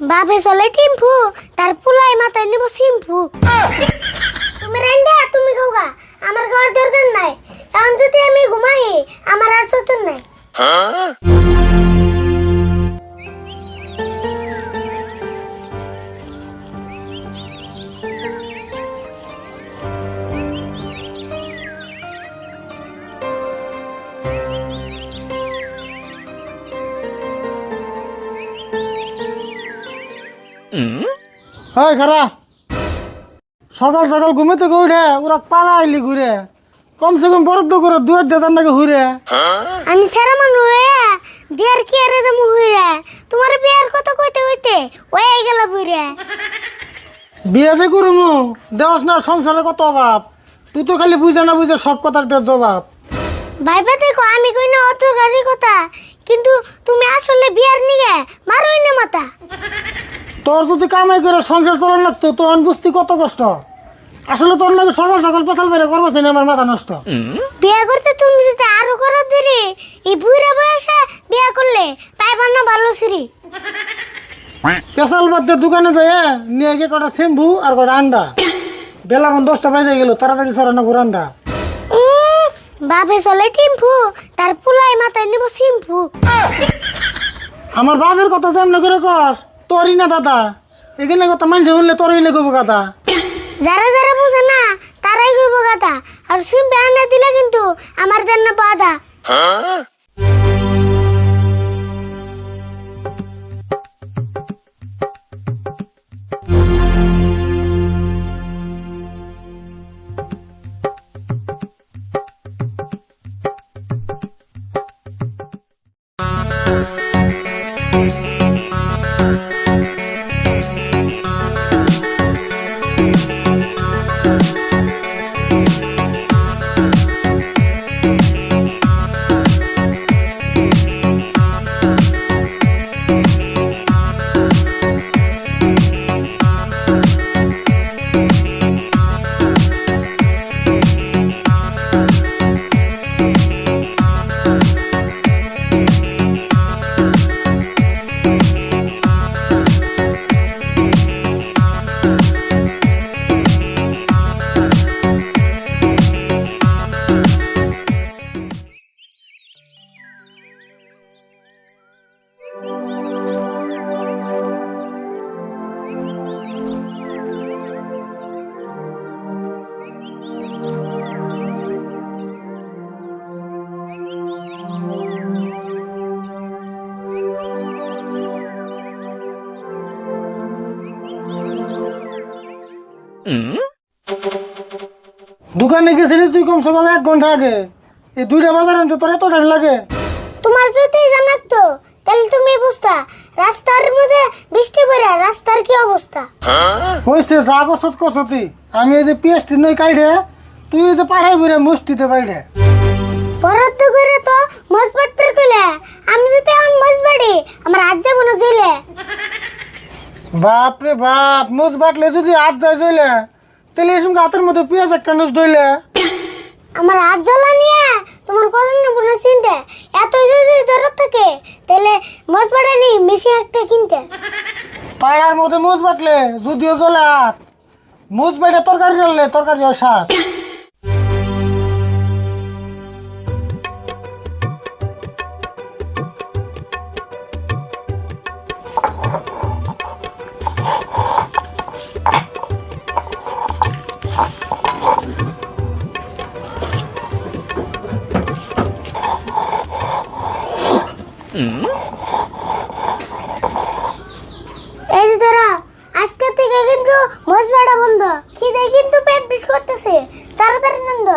বাপে চলে টিম্পু, তার পুলাই মাথায় নিব সিম্পু। তুমি রেন্ডা তুমি খাওগা আমার ঘর দরকার নাই। কারণ যদি আমি ঘুমাই, আমার আর চতুর নাই। হয় খারা সকাল সকাল ঘুমে থেকে উঠে ওরা পাড়া আইলি ঘুরে। কমসে কম বরাদ্দ করে দু একটা জান নাকি ঘুরে। আমি সেরা হয়ে বিয়ার কি আরে যাব হইরে তোমার বিয়ার কথা কইতে কইতে ওই গেল বুইরে বিয়ে যে করুমু দেওয়াস না সংসারে কত অভাব। তুই তো খালি বুঝে না বুঝে সব কথার দেওয়ার জবাব। ভাইবা দেখো আমি কই না অত গাড়ির কথা কিন্তু তুমি আসলে বিয়ার নিগে মারোই না মাথা। তোর যদি কামাই করে সংসার চলার লাগতো তখন বুঝতি কত কষ্ট। আসলে তোর নাকি সকাল সকাল পেছাল বেড়ে করব না আমার মাথা নষ্ট। বিয়া করতে তুমি যদি আরও করো দেরি এই বুইরা বয়সে বিয়া করলে পাইবার না ভালো সিরি পেশাল বাদ দোকানে যায় নিয়ে গিয়ে কটা শ্যাম্পু আর কটা আন্ডা। বেলা এখন দশটা বাজে গেল তাড়াতাড়ি সরানো রান্দা উম, বাপে চলে টিম্ফু তার পুলাই মাথায় নেব সিম্ফু আমার বাপের কথা যেমন করে কস তোরই না দাদা। এখানে কথা মানুষ উঠলে তোরই না কবু কথা যারা যারা বুঝে না তারাই কইব কথা আর সিম্পে আনা দিলে কিন্তু আমার জন্য বাধা দোকানে গেছিলি তুই কমসে কম এক ঘণ্টা আগে। এই দুইটা বাজার আনতে তোর এত টাইম লাগে? তোমার যদি জানাতো তাহলে তুমি বুঝতা রাস্তার মধ্যে বৃষ্টি পড়ে রাস্তার কি অবস্থা? হয়েছে যা করছত করছতি আমি এই যে পিএসটি নই কাইডে তুই এই যে পাঠাই বলে মুষ্টিতে বাইরে। বরাদ্দ করে তো মজবাট পের কইলে আমি যদি এখন মজবাড়ি আমার আজ যাব না জইলে বাপ রে বাপ মুজ বাটলে যদি হাত যায় জইলে তাহলে এই গাতের হাতের মধ্যে পেঁয়াজ একটা নুস ধইলে আমার হাত জ্বলা নিয়ে তোমার করেন না বোনা চিনতে? এত যদি দরদ থাকে তাহলে মুজ নি মেশিন একটা কিনতে। পাড়ার মধ্যে মুজ বাটলে যদিও জ্বলা মুজ বাইটে তরকারি রাখলে তরকারি স্বাদ। এই যে তোরা আজকে থেকে কিন্তু মজবাড়া বন্ধ। খিদে কিন্তু পেট বিষ করতেছে। তাড়াতাড়ি নন্দ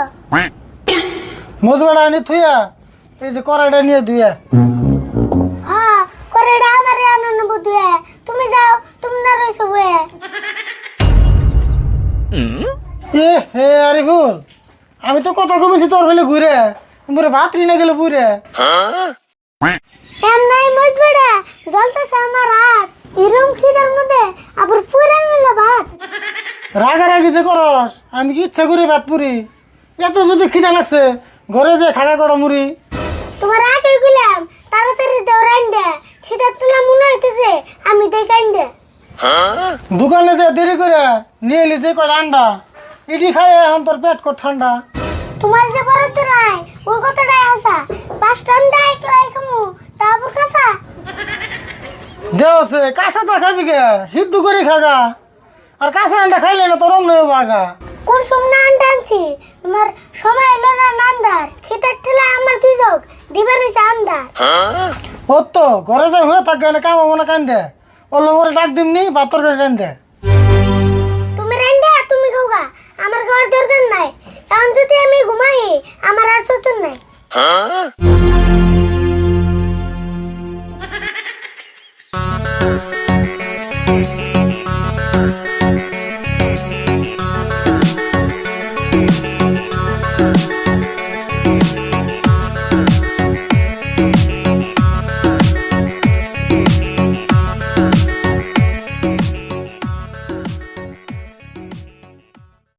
মুজ বাড়া আনি থুইয়া এই যে কড়াইটা নিয়ে ধুইয়া। হ্যাঁ করে এটা আমার আনন্দ বুদ্ধে তুমি যাও তুমি না রইছো বয়ে এ হে আরিফুল আমি তো কথা কমেছি তোর ফেলে ঘুরে। মোরে ভাত রিনে গেলে পুরে। এম নাই মজবাড়া জ্বলতেছে আমার হাত। এরম খিদের মধ্যে আবার পুরে নিল ভাত। রাগারাগি যে করস আমি কি ইচ্ছা করি ভাত পুরি? এত যদি খিদা লাগছে ঘরে যে খাগা করা মুড়ি। তোমার আগে গুলাম তাড়াতাড়ি দেও রাইন দে খিদার তোলা মনে হইতেছে আমি দেখাইন দে দোকানে যে দেরি করে নিয়ে এলি যে কয় আন্ডা ইডি খাই এখন তোর পেট কর ঠান্ডা। তোমার যে বড় তো নাই ওই কথাটাই হাসা। পাঁচ টান দেয় একটু খামু তারপর কাঁচা দেওছে কাঁচা তো খাবি গে হিদ্দু করে খাগা। আর কাঁচা আন্ডা খাইলে না তোর অমনি বাগা। কোন সময় আনতে আনছি? তোমার সময় এলো না নান্দার? খেতের ঠেলে আমার দুই চোখ দিবার হয়েছে আন্দার। ও তো ঘরে যাই হয়ে থাকে না কাম হব না কান্দে। ওর লোকের ডাক দিমনি ভাতর করে টান দে তুমি রেন্ডে তুমি খাওগা আমার খাওয়ার দরকার নাই। এখন যদি আমি ঘুমাই আমার আর চতুর নাই। Bye.